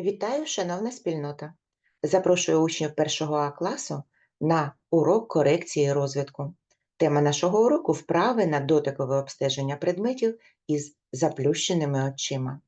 Вітаю, шановна спільнота! Запрошую учнів першого А класу на урок корекції розвитку. Тема нашого уроку вправи на дотикове обстеження предметів із заплющеними очима.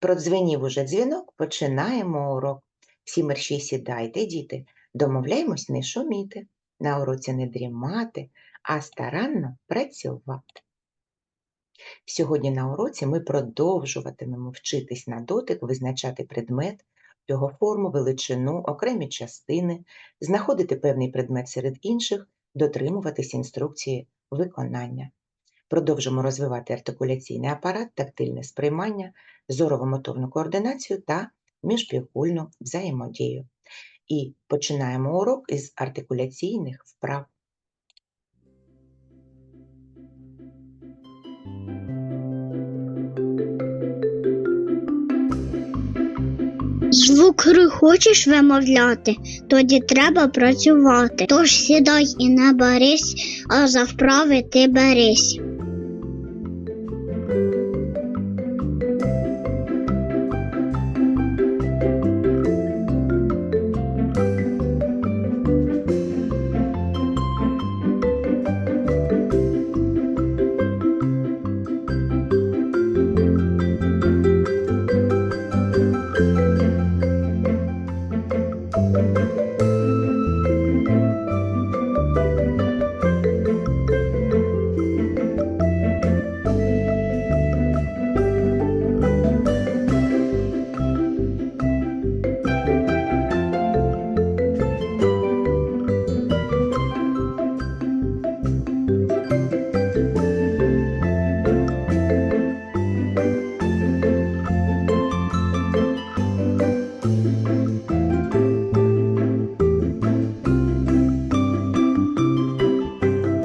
Продзвенів уже дзвінок, починаємо урок. Всі мерщій сідайте, діти, домовляємось не шуміти, на уроці не дрімати, а старанно працювати. Сьогодні на уроці ми продовжуватимемо вчитись на дотик, визначати предмет, його форму, величину, окремі частини, знаходити певний предмет серед інших, дотримуватись інструкції виконання. Продовжимо розвивати артикуляційний апарат, тактильне сприймання, зорово-моторну координацію та міжпівкульну взаємодію. І починаємо урок із артикуляційних вправ. Звук «р» хочеш вимовляти, тоді треба працювати. Тож сідай і не берись, а за вправи ти берись.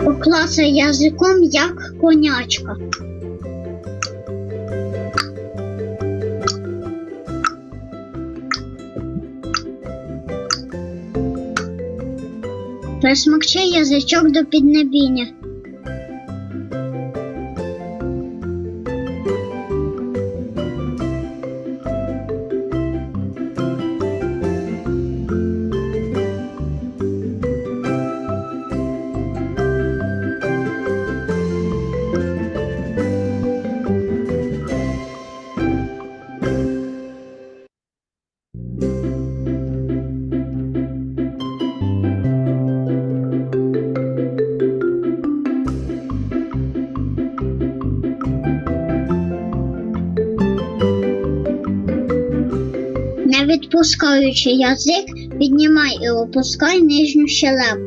Поклацай язиком, як конячка. Присмокчи язичок до піднебіння. Відпускаючи язик, піднімай і опускай нижню щелепу.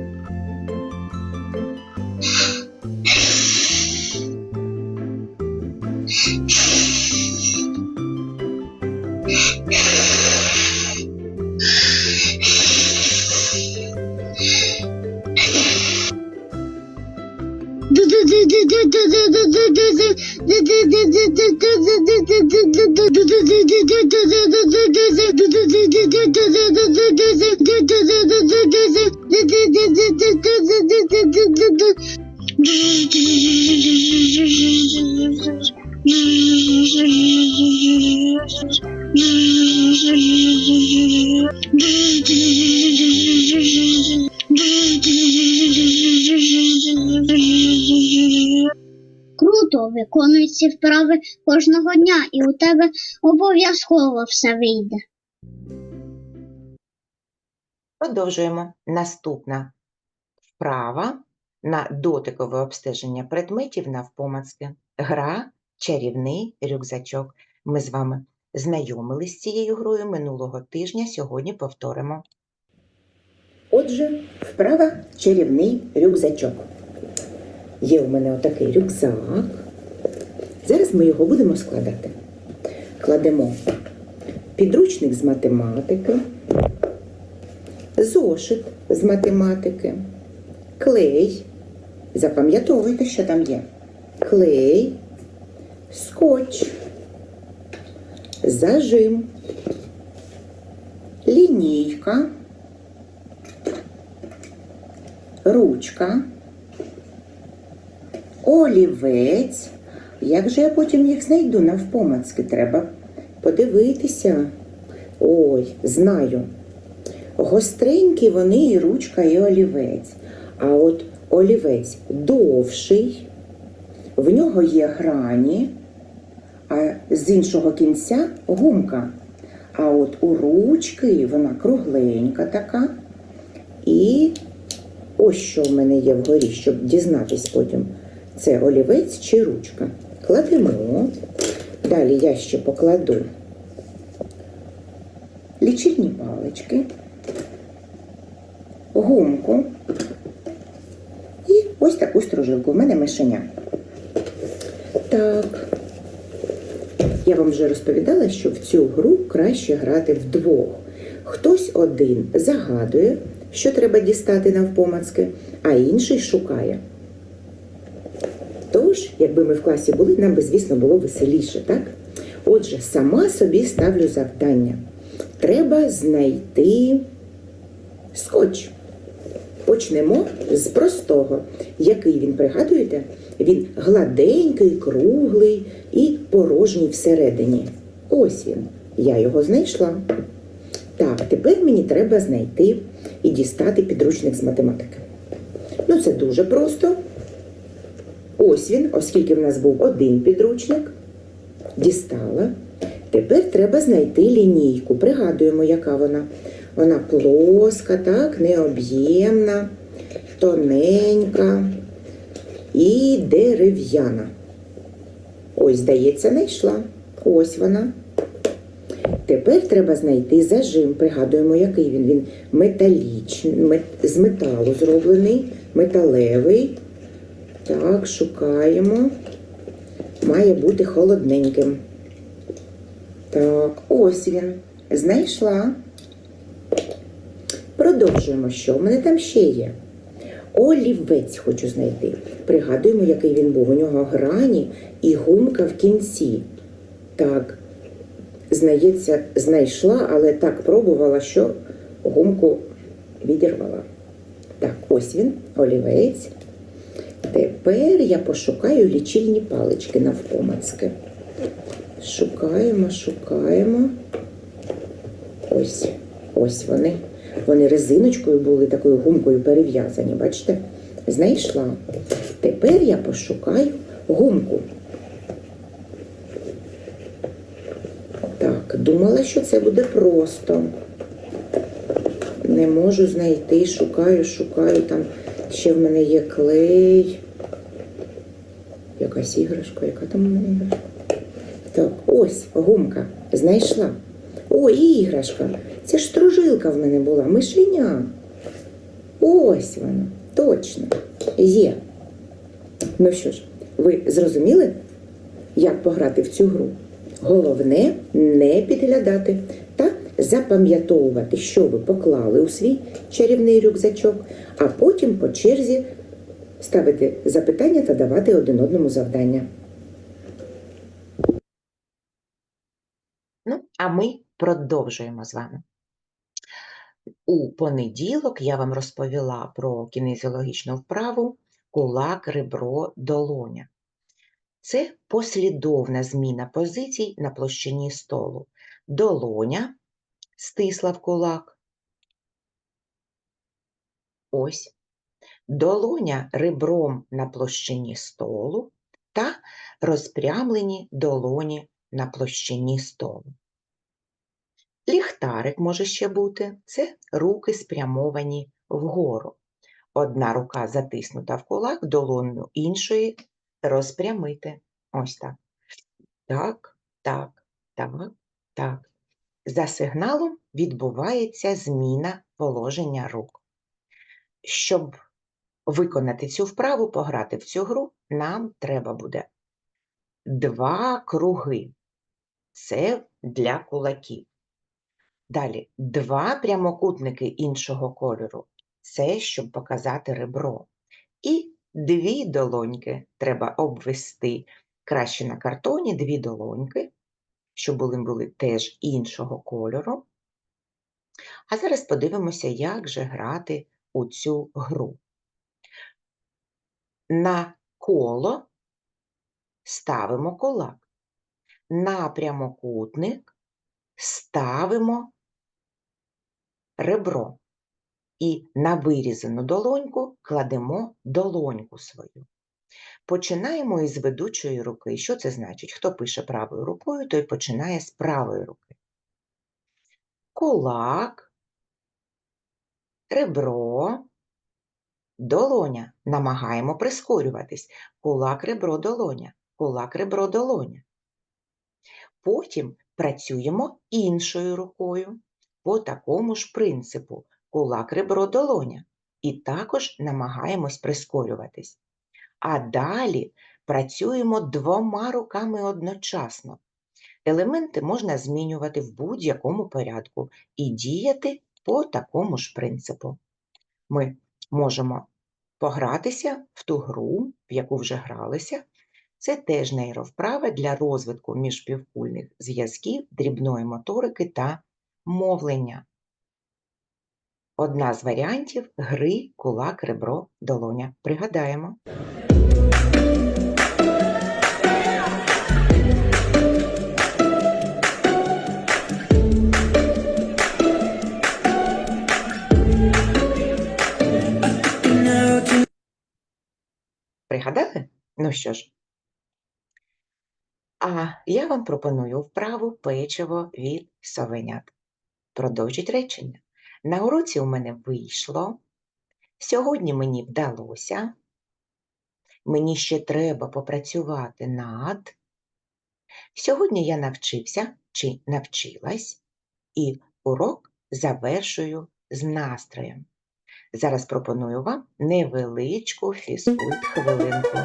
Ці вправи кожного дня, і у тебе обов'язково все вийде. Продовжуємо. Наступна вправа на дотикове обстеження предметів навпомацки. Гра чарівний рюкзачок. Ми з вами знайомились з цією грою минулого тижня, сьогодні повторимо. Отже, вправа чарівний рюкзачок. Є у мене отакий рюкзак. Зараз ми його будемо складати. Кладемо підручник з математики, зошит з математики, клей. Запам'ятовуйте, що там є. Клей, скотч, зажим, лінійка. ручка, олівець. Як же я потім їх знайду навпомацки? Треба подивитися. Ой, знаю. Гостренькі вони і ручка, і олівець. А от олівець довший, в нього є грані, а з іншого кінця гумка. А от у ручки вона кругленька така. І Ось що в мене є вгорі, щоб дізнатись потім. Це олівець чи ручка. Кладемо. Далі я ще покладу лічильні палички, гумку і ось таку стружилку. У мене мишеня. Так. Я вам вже розповідала, що в цю гру краще грати вдвох. Хтось один загадує, що треба дістати навпомацки, а інший шукає. Тож, якби ми в класі були, нам би, звісно, було веселіше, так? Отже, сама собі ставлю завдання. Треба знайти скотч. Почнемо з простого. Який він, пригадуєте? Він гладенький, круглий і порожній всередині. Ось він. Я його знайшла. Так, тепер мені треба знайти і дістати підручник з математики. Ну, це дуже просто. Ось він, оскільки в нас був один підручник, дістала. Тепер треба знайти лінійку. Пригадуємо, яка вона. Вона плоска, так, необ'ємна, тоненька і дерев'яна. Ось, здається, знайшла. Ось вона. Тепер треба знайти зажим. Пригадуємо, який він. Він металічний, мет, з металу зроблений, металевий. Так, шукаємо. Має бути холодненьким. Так, ось він. Знайшла. Продовжуємо, що в мене там ще є. Олівець хочу знайти. Пригадуємо, який він був. У нього грані і гумка в кінці. Так, знається, знайшла, але так пробувала, що гумку відірвала. Так, ось він, олівець. Тепер я пошукаю лічильні палички навпомацки. Шукаємо, шукаємо. Ось, ось вони. Вони резиночкою були такою гумкою перев'язані, бачите? Знайшла. Тепер я пошукаю гумку. Так, думала, що це буде просто. Не можу знайти, шукаю, шукаю. Там ще в мене є клей. Якась іграшка, яка там у мене іграшка? Так, ось гумка. Знайшла. О, іграшка. Це ж стружилка в мене була, мишеня. Ось вона, точно. Є. Ну що ж, ви зрозуміли, як пограти в цю гру? Головне не підглядати запам'ятовувати, що ви поклали у свій чарівний рюкзачок, а потім по черзі ставити запитання та давати один одному завдання. Ну, а ми продовжуємо з вами. У понеділок я вам розповіла про кінезіологічну вправу кулак, ребро, долоня. Це послідовна зміна позицій на площині столу. Долоня стисла в кулак. Ось. Долоня ребром на площині столу та розпрямлені долоні на площині столу. Ліхтарик може ще бути це руки спрямовані вгору. Одна рука затиснута в кулак, долоню іншої розпрямити. Ось так. Так, так. Так, так. За сигналом відбувається зміна положення рук. Щоб виконати цю вправу, пограти в цю гру, нам треба буде два круги. Це для кулаків. Далі два прямокутники іншого кольору. Це щоб показати ребро. І дві долоньки треба обвести краще на картоні, дві долоньки, щоб були, були теж іншого кольору. А зараз подивимося, як же грати у цю гру. На коло ставимо кулак. На прямокутник ставимо ребро. І на вирізану долоньку кладемо долоньку свою. Починаємо із ведучої руки. Що це значить? Хто пише правою рукою, той починає з правої руки. Кулак, ребро, долоня. Намагаємо прискорюватись. Кулак, ребро, долоня. Кулак, ребро, долоня. Потім працюємо іншою рукою по такому ж принципу кулак, ребро, долоня. І також намагаємось прискорюватись. А далі працюємо двома руками одночасно. Елементи можна змінювати в будь-якому порядку і діяти по такому ж принципу. Ми можемо погратися в ту гру, в яку вже гралися. Це теж нейровправа для розвитку міжпівкульних зв'язків, дрібної моторики та мовлення. Одна з варіантів гри кулак, ребро, долоня. Пригадаємо. Пригадали? Ну що ж. А я вам пропоную вправу печиво від совенят. Продовжіть речення. На уроці у мене вийшло. Сьогодні мені вдалося. Мені ще треба попрацювати над. Сьогодні я навчився чи навчилась, і урок завершую з настроєм. Зараз пропоную вам невеличку фізкульт хвилинку.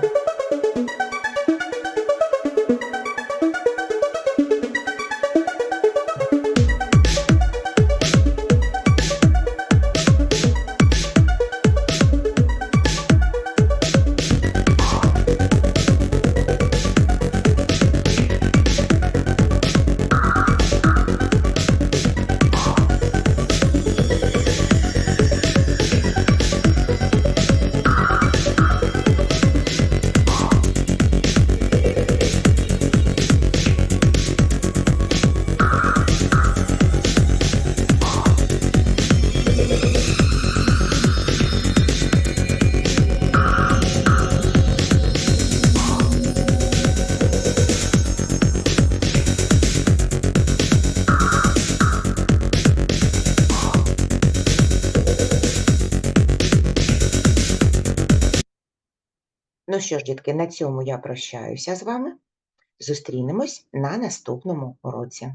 Ну що ж, дітки, на цьому я прощаюся з вами. Зустрінемось на наступному уроці.